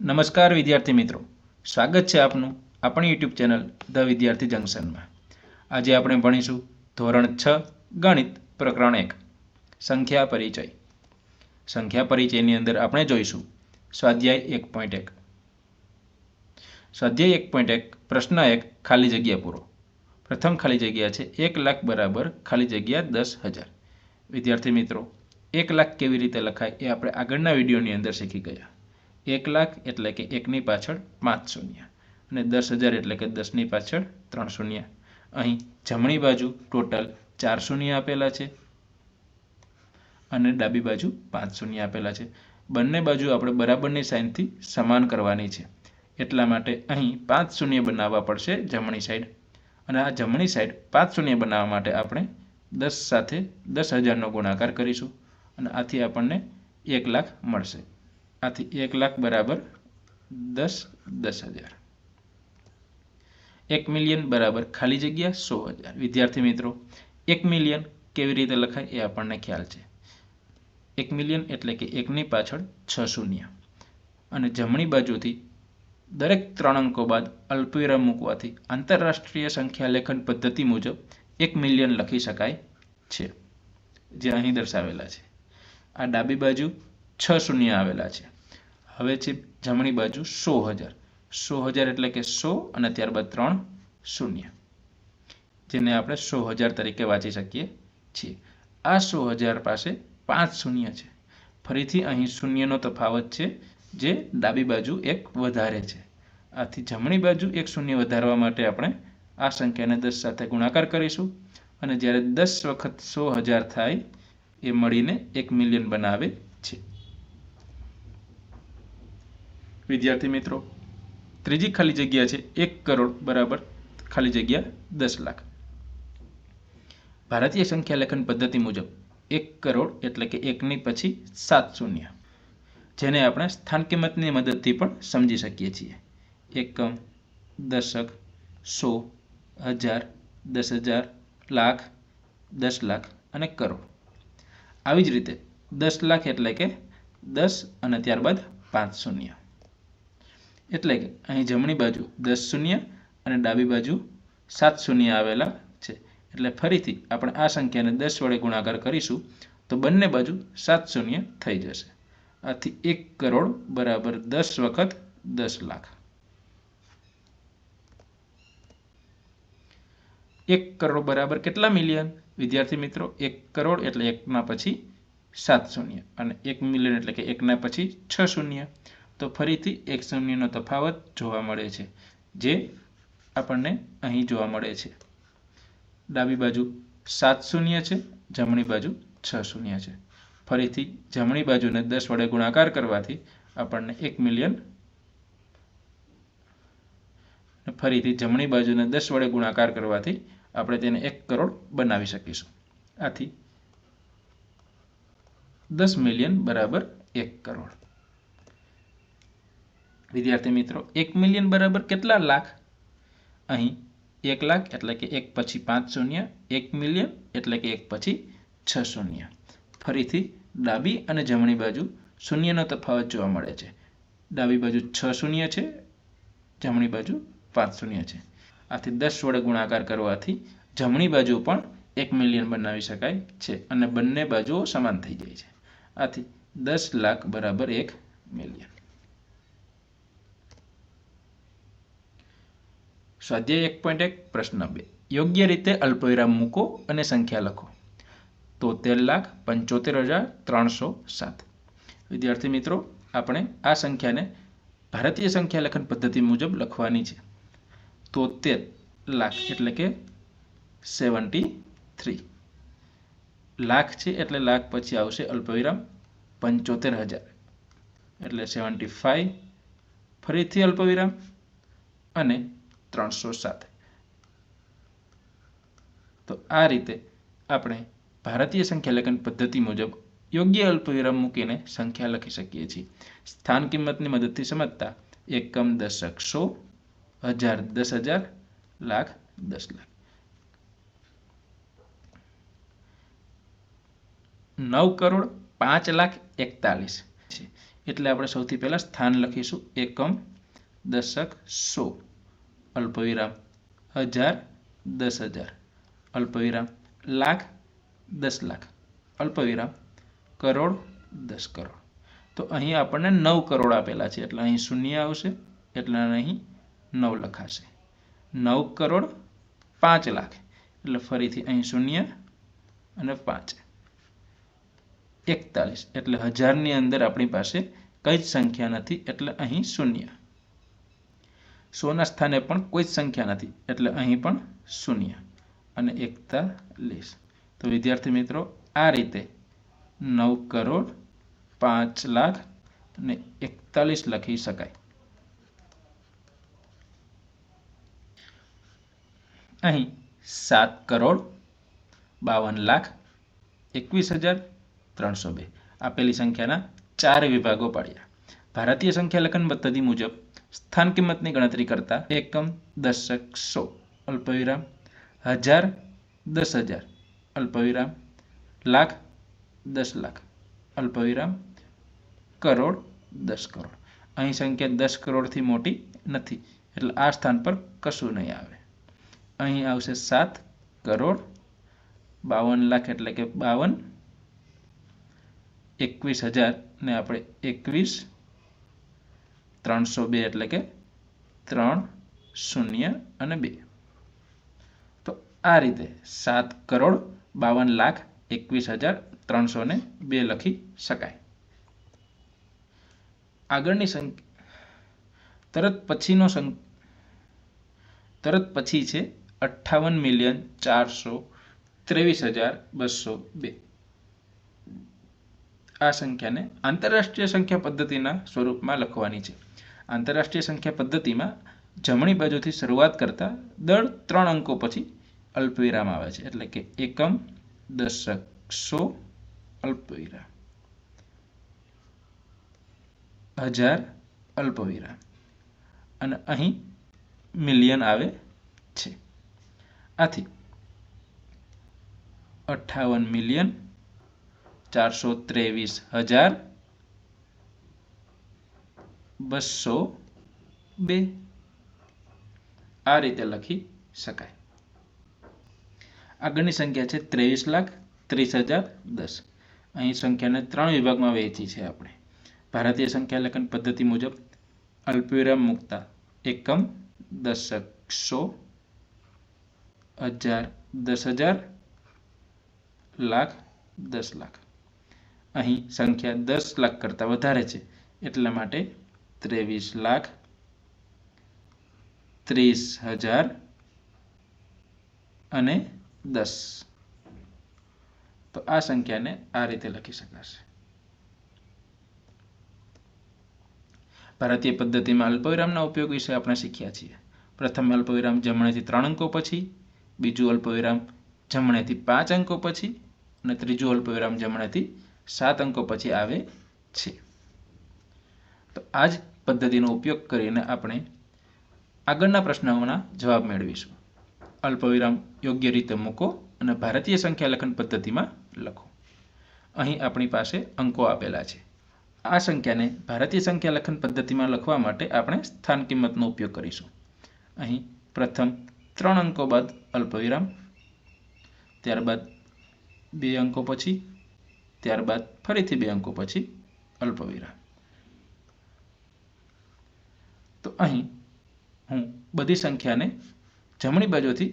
નમસ્કાર વિદ્યાર્થી મિત્રો. સ્વાગત છે આપનું આપણી યુટ્યુબ ચેનલ ધ વિદ્યાર્થી જંકશનમાં. આજે આપણે ભણીશું ધોરણ છ, ગણિત, પ્રકરણ એક. સંખ્યા પરિચય. સંખ્યા પરિચયની અંદર આપણે જોઈશું સ્વાધ્યાય એક પોઈન્ટ એક. સ્વાધ્યાય એક પોઈન્ટ એક, પ્રશ્ન એક, ખાલી જગ્યા પૂરો. પ્રથમ ખાલી જગ્યા છે એક લાખ બરાબર ખાલી જગ્યા દસ હજાર. વિદ્યાર્થી મિત્રો, એક લાખ કેવી રીતે લખાય એ આપણે આગળના વિડીયોની અંદર શીખી ગયા. એક લાખ એટલે કે એકની પાછળ પાંચ શૂન્ય અને દસ હજાર એટલે કે દસની પાછળ ત્રણ શૂન્ય. અહીં જમણી બાજુ ટોટલ ચાર શૂન્ય આપેલા છે અને ડાબી બાજુ પાંચ શૂન્ય આપેલા છે. બંને બાજુ આપણે બરાબરની સાઇનથી સમાન કરવાની છે. એટલા માટે અહીં પાંચ શૂન્ય બનાવવા પડશે જમણી સાઈડ અને આ જમણી સાઈડ પાંચ શૂન્ય બનાવવા માટે આપણે દસ સાથે દસ હજારનો ગુણાકાર કરીશું અને આથી આપણને એક લાખ મળશે. આથી એક લાખ બરાબર દસ દસ હજાર. એક મિલિયન બરાબર ખાલી જગ્યા સો હજાર. વિદ્યાર્થી મિત્રો, એક મિલિયન કેવી રીતે લખાય એ આપણને ખ્યાલ છે. એક મિલિયન એટલે કે એકની પાછળ છ શૂન્ય. અને જમણી બાજુથી દરેક ત્રણ અંકો બાદ અલ્પવિરામ મૂકવાથી આંતરરાષ્ટ્રીય સંખ્યા લેખન પદ્ધતિ મુજબ એક મિલિયન લખી શકાય છે. જે અહીં દર્શાવેલા છે. આ ડાબી બાજુ છ શૂન્ય આવેલા છે. હવે છે જમણી બાજુ સો હજાર. સો હજાર એટલે કે સો અને ત્યારબાદ ત્રણ શૂન્ય. જેને આપણે સો હજાર તરીકે વાંચી શકીએ છીએ. આ સો હજાર પાસે પાંચ શૂન્ય છે. ફરીથી અહીં શૂન્યનો તફાવત છે જે ડાબી બાજુ એક વધારે છે. આથી જમણી બાજુ એક શૂન્ય વધારવા માટે આપણે આ સંખ્યાને દસ સાથે ગુણાકાર કરીશું અને જ્યારે દસ વખત સો હજાર થાય, એ મળીને એક મિલિયન બનાવે છે. વિદ્યાર્થી મિત્રો, ત્રીજી ખાલી જગ્યા છે એક કરોડ બરાબર, ખાલી જગ્યા દસ લાખ. ભારતીય સંખ્યા લેખન પદ્ધતિ મુજબ એક કરોડ એટલે કે એકની પછી સાત શૂન્ય. જેને આપણે સ્થાન કિંમતની મદદથી પણ સમજી શકીએ છીએ. એકમ, દશક, સો, હજાર, દસ હજાર, લાખ, દસ લાખ અને કરોડ. આવી જ રીતે દસ લાખ એટલે કે દસ અને ત્યારબાદ પાંચ શૂન્ય. એટલે કે અહીં જમણી બાજુ દસ શૂન્ય અને ડાબી બાજુ સાત શૂન્ય આવેલા છે. એટલે ફરીથી આપણે આ સંખ્યાને દસ વડે ગુણાકાર કરીશું તો બંને બાજુ સાત શૂન્ય થઈ જશે. આથી એક કરોડ બરાબર દસ વખત દસ લાખ. એક કરોડ બરાબર કેટલા મિલિયન? વિદ્યાર્થી મિત્રો, એક કરોડ એટલે એકના પછી સાત શૂન્ય અને એક મિલિયન એટલે કે એકના પછી છ શૂન્ય. તો ફરીથી એક શૂન્યનો તફાવત જોવા મળે છે, જે આપણને અહીં જોવા મળે છે. ડાબી બાજુ સાત શૂન્ય છે, જમણી બાજુ છ શૂન્ય છે. ફરીથી જમણી બાજુને દસ વડે ગુણાકાર કરવાથી આપણને એક મિલિયન ફરીથી જમણી બાજુને દસ વડે ગુણાકાર કરવાથી આપણે તેને એક કરોડ બનાવી શકીશું. આથી દસ મિલિયન બરાબર એક કરોડ. વિદ્યાર્થી મિત્રો, એક મિલિયન બરાબર કેટલા લાખ? અહીં એક લાખ એટલે કે એક પછી પાંચ શૂન્ય, એક મિલિયન એટલે કે એક પછી છ શૂન્ય. ફરીથી ડાબી અને જમણી બાજુ શૂન્યનો તફાવત જોવા મળે છે. ડાબી બાજુ છ શૂન્ય છે, જમણી બાજુ પાંચ શૂન્ય છે. આથી દસ વડે ગુણાકાર કરવાથી જમણી બાજુ પણ એક મિલિયન બનાવી શકાય છે અને બંને બાજુઓ સમાન થઈ જાય છે. આથી દસ લાખ બરાબર એક મિલિયન સ્વાધ્યાય એક પોઈન્ટ એક, પ્રશ્ન બે. યોગ્ય રીતે અલ્પવિરામ મૂકો અને સંખ્યા લખો. તોતેર લાખ પંચોતેર હજાર ત્રણસો સાત. વિદ્યાર્થી મિત્રો, આપણે આ સંખ્યાને ભારતીય સંખ્યા લખન પદ્ધતિ મુજબ લખવાની છે. તોતેર લાખ એટલે કે સેવન્ટી થ્રી લાખ છે એટલે લાખ પછી આવશે અલ્પવિરામ પંચોતેર હજાર. એટલે સેવન્ટી ફાઈવ ફરીથી અલ્પવિરામ અને ત્રણસો સાત. તો આ રીતે આપણે ભારતીય સંખ્યા પદ્ધતિ મુજબ યોગ્ય અલ્પવિરામ મૂકીને સંખ્યા લખી શકીએ છીએ. સ્થાન કિંમતની મદદથી સમજતા એકમ દશક સો, હજાર દસ હજાર, લાખ દસ લાખ. નવ કરોડ પાંચ લાખ એકતાલીસ. છે એટલે આપણે સૌથી પહેલાં સ્થાન લખીશું એકમ દશક સો. અલ્પવિરામ હજાર, દસ હજાર. અલ્પવિરામ લાખ, દસ લાખ. અલ્પવિરામ કરોડ, દસ કરોડ. તો અહીં આપણને નવ કરોડ આપેલા છે, એટલે અહીં શૂન્ય આવશે, એટલે અહીં નવ લખાશે. નવ કરોડ પાંચ લાખ. એટલે ફરીથી અહીં શૂન્ય અને પાંચ. એકતાલીસ. એટલે હજારની અંદર આપણી પાસે કઈ જ સંખ્યા નથી, એટલે અહીં શૂન્ય. સોના સ્થાને પણ કોઈ જ સંખ્યા નથી, એટલે અહીં પણ શૂન્ય. અને એકતાલીસ તો વિદ્યાર્થી મિત્રો, આ રીતે નવ કરોડ પાંચ લાખ અને એકતાલીસ લખી શકાય. અહીં સાત કરોડ બાવન લાખ એકવીસ હજાર ત્રણસો બે. આપેલી સંખ્યાના ચાર વિભાગો પાડ્યા. ભારતીય સંખ્યા લખન પદ્ધતિ મુજબ સ્થાન કિંમતની ગણતરી કરતા એકમ દશક સો, અલ્પવિરામ હજાર, દસ હજાર, અલ્પવિરામ લાખ, દસ લાખ, અલ્પવિરામ કરોડ, દસ કરોડ. અહીં સંખ્યા દસ કરોડથી મોટી નથી, એટલે આ સ્થાન પર કશું નહીં આવે. અહીં આવશે સાત કરોડ, બાવન લાખ એટલે કે બાવન, એકવીસ હજાર ને આપણે એકવીસ ત્રણસો બે એટલે કે ત્રણ શૂન્ય અને બે. તો આ રીતે સાત કરોડ બાવન લાખ એકવીસ હજાર ત્રણસો ને બે લખી શકાય. આગળની સંખ્યા તરત પછીનો તરત પછી છે અઠ્ઠાવન મિલિયન ચારસો ત્રેવીસ હજાર બસો બે. આ સંખ્યાને આંતરરાષ્ટ્રીય સંખ્યા પદ્ધતિના સ્વરૂપમાં લખવાની છે. આંતરરાષ્ટ્રીય સંખ્યા પદ્ધતિમાં જમણી બાજુથી શરૂઆત કરતા દર ત્રણ અંકો પછી અલ્પવિરામ આવે છે. એટલે કે એકમ, દશક, સો, અલ્પવિરામ. હજાર, અલ્પવિરામ. અને અહીં મિલિયન આવે છે. આથી અઠ્ઠાવન મિલિયન ચારસો ત્રેવીસ હજાર બસો બે. આ રીતે લખી શકાય. આગળની સંખ્યા છે ત્રેવીસ લાખ ત્રીસ હજાર દસ. અહીં સંખ્યાને ત્રણ વિભાગમાં વહેંચી છે આપણે. ભારતીય સંખ્યા લેખન પદ્ધતિ મુજબ અલ્પવિરામ મુક્તા એકમ દશક હજાર દસ હજાર લાખ દસ લાખ. અહીં સંખ્યા દસ લાખ કરતાં વધારે છે. એટલા માટે ત્રેવીસ લાખ ત્રીસ હજાર અને દસ. તો આ સંખ્યાને આ રીતે લખી શકાશે ભારતીય પદ્ધતિમાં અલ્પવિરામના ઉપયોગ વિશે આપણે શીખ્યા છીએ. પ્રથમ અલ્પવિરામ જમણેથી ત્રણ અંકો પછી, બીજું અલ્પવિરામ જમણેથી પાંચ અંકો પછી અને ત્રીજું અલ્પવિરામ જમણેથી સાત અંકો પછી આવે છે. તો આ જ પદ્ધતિનો ઉપયોગ કરીને આપણે આગળના પ્રશ્નોના જવાબ મેળવીશું. અલ્પવિરામ યોગ્ય રીતે મૂકો અને ભારતીય સંખ્યા લખન પદ્ધતિમાં લખો. અહીં આપણી પાસે અંકો આપેલા છે. આ સંખ્યાને ભારતીય સંખ્યા લખન પદ્ધતિમાં લખવા માટે આપણે સ્થાન કિંમતનો ઉપયોગ કરીશું. અહીં પ્રથમ ત્રણ અંકો બાદ અલ્પવિરામ, ત્યારબાદ બે અંકો પછી ત્યારબાદ ફરીથી બે અંકો પછી અલ્પવિરામ. તો અહીં હું બધી સંખ્યાને જમણી બાજુથી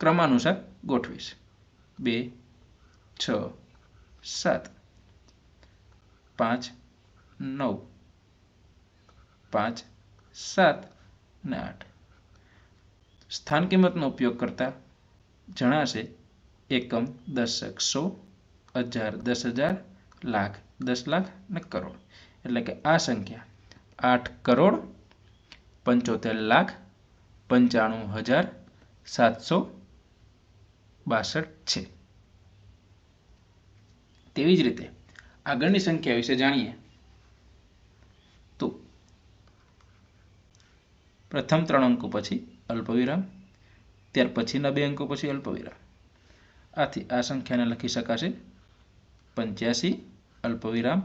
ક્રમાનુસાર ગોઠવીશ. બે, છ, સાત, પાંચ, નવ, પાંચ, સાત ને આઠ. સ્થાન કિંમતનો ઉપયોગ કરતા જણાશે એકમ દશક સો હજાર, દસ હજાર, લાખ, દસ લાખ ને કરોડ. એટલે કે આ સંખ્યા આઠ કરોડ, પંચોતેર લાખ, પંચાણું હજાર, સાતસો બાસઠ છે. તેવી જ રીતે આગળની સંખ્યા વિશે જાણીએ તો પ્રથમ ત્રણ અંકો પછી અલ્પવિરામ, ત્યાર પછીના બે અંકો પછી અલ્પવિરામ. આથી આ સંખ્યાને લખી શકાશે પંચ્યાસી અલ્પવિરામ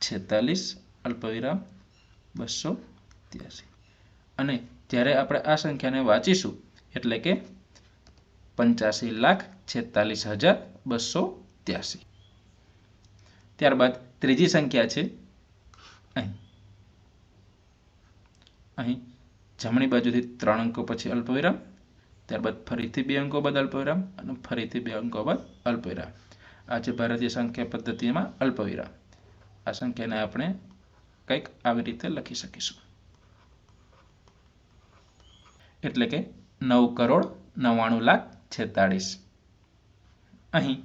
છેતાલીસ અલ્પવિરામ બસો ત્યાસી અને જ્યારે આપણે આ સંખ્યાને વાંચીશું, એટલે કે પંચ્યાસી લાખ છેતાલીસ હજાર બસો ત્યાસી. ત્યારબાદ ત્રીજી સંખ્યા છે અહીં. અહીં જમણી બાજુથી ત્રણ અંકો પછી અલ્પવિરામ, ત્યારબાદ ફરીથી બે અંકો બાદ અલ્પવિરામ અને ફરીથી બે અંકો બાદ અલ્પવિરામ. આ છે ભારતીય સંખ્યા પદ્ધતિમાં અલ્પવિરામ. આ સંખ્યાને આપણે કંઈક આવી રીતે લખી શકીશું. એટલે કે નવ કરોડ નવ્વાણું લાખ છેતાળીસ. અહીં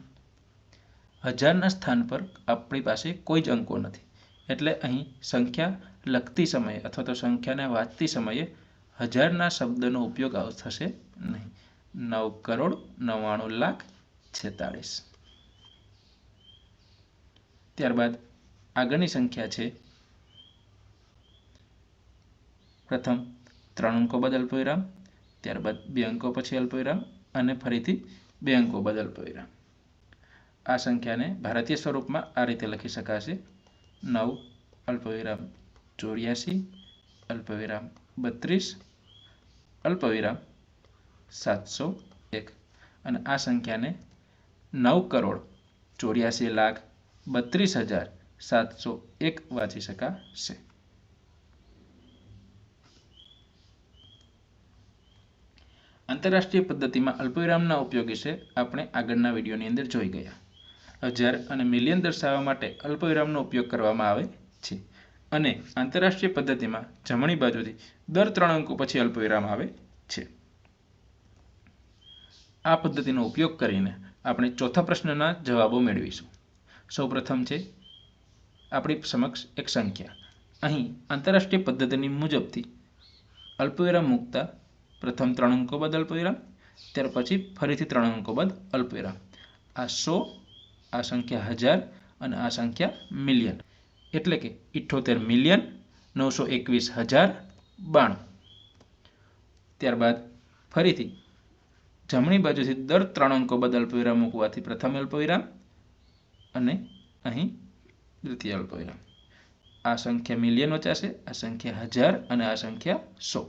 હજારના સ્થાન પર આપણી પાસે કોઈ જ અંકો નથી. એટલે અહીં સંખ્યા લખતી સમયે અથવા તો સંખ્યાને વાંચતી સમયે હજારના શબ્દનો ઉપયોગ થશે નહીં. નવ કરોડ નવ્વાણું લાખ છેતાળીસ. ત્યારબાદ આગળની સંખ્યા છે. પ્રથમ ત્રણ અંકો બાદ અલ્પવિરામ ત્યારબાદ બે અંકો પછી અલ્પવિરામ અને ફરીથી બે અંકો બાદ અલ્પવિરામ આ સંખ્યાને ભારતીય સ્વરૂપમાં આ રીતે લખી શકાશે. નવ અલ્પવિરામ ચોર્યાસી અલ્પવિરામ બત્રીસ અલ્પવિરામ સાતસો એક. અને આ સંખ્યાને નવ કરોડ ચોર્યાસી લાખ બત્રીસ હજાર સાતસો એક વાંચી શકાશે. આંતરરાષ્ટ્રીય પદ્ધતિમાં અલ્પવિરામના ઉપયોગ વિશે આપણે આગળના વિડીયોની અંદર જોઈ ગયા. હજાર અને મિલિયન દર્શાવવા માટે અલ્પવિરામનો ઉપયોગ કરવામાં આવે છે અને આંતરરાષ્ટ્રીય પદ્ધતિમાં જમણી બાજુથી દર ત્રણ અંકો પછી અલ્પવિરામ આવે છે. આ પદ્ધતિનો ઉપયોગ કરીને આપણે ચોથા પ્રશ્નના જવાબો મેળવીશું. સૌપ્રથમ છે આપણી સમક્ષ એક સંખ્યા. અહીં આંતરરાષ્ટ્રીય પદ્ધતિની મુજબથી અલ્પવિરામ મૂકતા પ્રથમ ત્રણ અંકો બાદ અલ્પવિરામ, ત્યાર પછી ફરીથી ત્રણ અંકો બાદ અલ્પવિરામ. આ સો, આ સંખ્યા હજાર અને આ સંખ્યા મિલિયન. એટલે કે ઇઠ્ઠોતેર મિલિયન, નવસો એકવીસ હજાર બાણું. ત્યારબાદ ફરીથી જમણી બાજુથી દર ત્રણ અંકો બાદ અલ્પવિરામ મૂકવાથી પ્રથમ અલ્પવિરામ અને અહીં દ્વિતીય અલ્પવિરામ આ સંખ્યા મિલિયન વચાશે આ સંખ્યા હજાર અને આ સંખ્યા સો.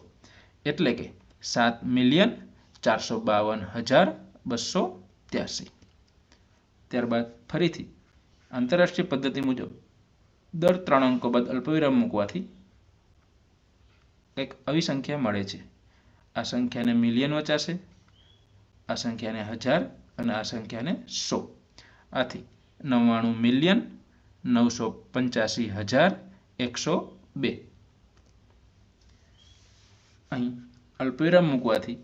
એટલે કે સાત મિલિયન ચારસો બાવન હજાર બસો ત્યાસી. ત્યારબાદ ફરીથી આંતરરાષ્ટ્રીય પદ્ધતિ મુજબ દર ત્રણ અંકો બાદ અલ્પવિરામ મૂકવાથી કંઈક આવી સંખ્યા મળે છે. આ સંખ્યાને મિલિયન વચાશે આ સંખ્યાને હજાર અને આ સંખ્યાને સો. આથી નવ્વાણું મિલિયન નવસો પંચ્યાસી હજાર એકસો બે. અહીં અલ્પવિરામ મૂકવાથી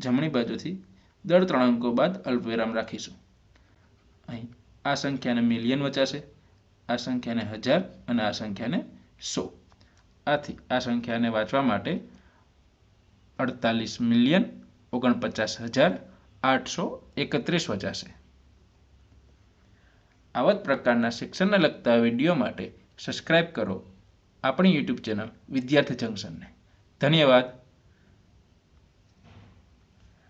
જમણી બાજુથી દર ત્રણ અંકો બાદ અલ્પવિરામ રાખીશું. અહીં આ સંખ્યાને મિલિયન વચાશે, આ સંખ્યાને હજાર અને આ સંખ્યાને સો. આથી આ સંખ્યાને વાંચવા માટે અડતાલીસ મિલિયન ઓગણપચાસ હજાર આઠસો એકત્રીસ વચાશે આવા જ પ્રકારના શિક્ષણને લગતા વીડિયો માટે સબસ્ક્રાઇબ કરો આપણી યુટ્યુબ ચેનલ વિદ્યાર્થી જંકશનને. ધન્યવાદ.